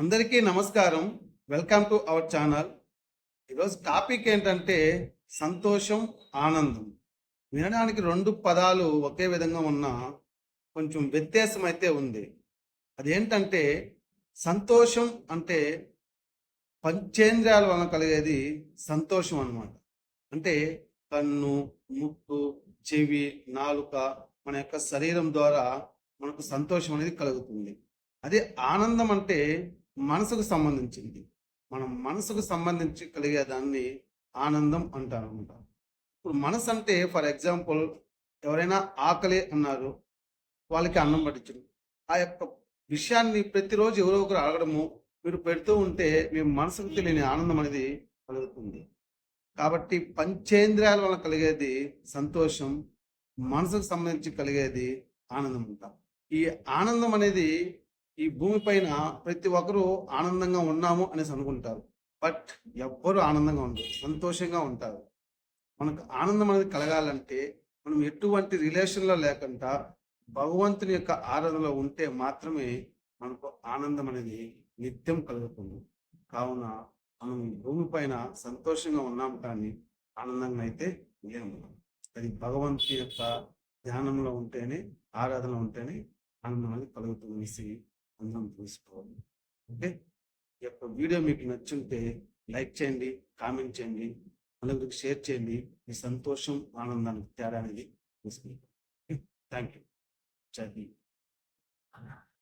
అందరికీ నమస్కారం. Welcome to our channel. ఈరోజు టాపిక్ ఏంటంటే సంతోషం ఆనందం. వినడానికి రెండు పదాలు ఒకే విధంగా ఉన్న కొంచెం వ్యత్యాసం అయితే ఉంది. అదేంటంటే సంతోషం అంటే పంచేంద్రియాల వలన కలిగేది సంతోషం అన్నమాట. అంటే కన్ను ముక్కు చెవి నాలుక మన యొక్క శరీరం ద్వారా మనకు సంతోషం అనేది కలుగుతుంది. అదే ఆనందం అంటే మనసుకు సంబంధించింది. మనం మనసుకు సంబంధించి కలిగే దాన్ని ఆనందం అంటారు అనమాట ఇప్పుడు మనసు అంటే ఫర్ ఎగ్జాంపుల్ ఎవరైనా ఆకలి అన్నారు వాళ్ళకి అన్నం పట్టించడం. ఆ యొక్క విషయాన్ని ప్రతిరోజు ఎవరో ఒకరు అడగడము మీరు పెడుతూ ఉంటే మీ మనసుకు తెలియని ఆనందం అనేది కలుగుతుంది. కాబట్టి పంచేంద్రియాల వల్ల కలిగేది సంతోషం మనసుకు సంబంధించి కలిగేది ఆనందం ఉంటాం ఈ ఆనందం అనేది ఈ భూమిపైన ప్రతి ఒక్కరూ ఆనందంగా ఉన్నాము అనేసి అనుకుంటారు. బట్ ఎవ్వరూ ఆనందంగా ఉండరు. సంతోషంగా ఉంటారు. మనకు ఆనందం అనేది కలగాలంటే మనం ఎటువంటి రిలేషన్లో లేకుండా భగవంతుని యొక్క ఆరాధనలో ఉంటే మాత్రమే మనకు ఆనందం అనేది నిత్యం కలుగుతుంది. కావున మనం భూమి పైన సంతోషంగా ఉన్నాం కానీ ఆనందంగా అయితే లేము. అది భగవంతుని యొక్క ధ్యానంలో ఉంటేనే ఆరాధన ఉంటేనే ఆనందం అనేది కలుగుతుంది. అనేసి అందరం ఓకే? ఈ యొక్క వీడియో మీకు నచ్చుంటే లైక్ చేయండి కామెంట్ చేయండి నలుగురికి షేర్ చేయండి. మీ సంతోషం ఆనందానికి తేడా అనేది తెలుసుకుంటాం థ్యాంక్ యూ చదివి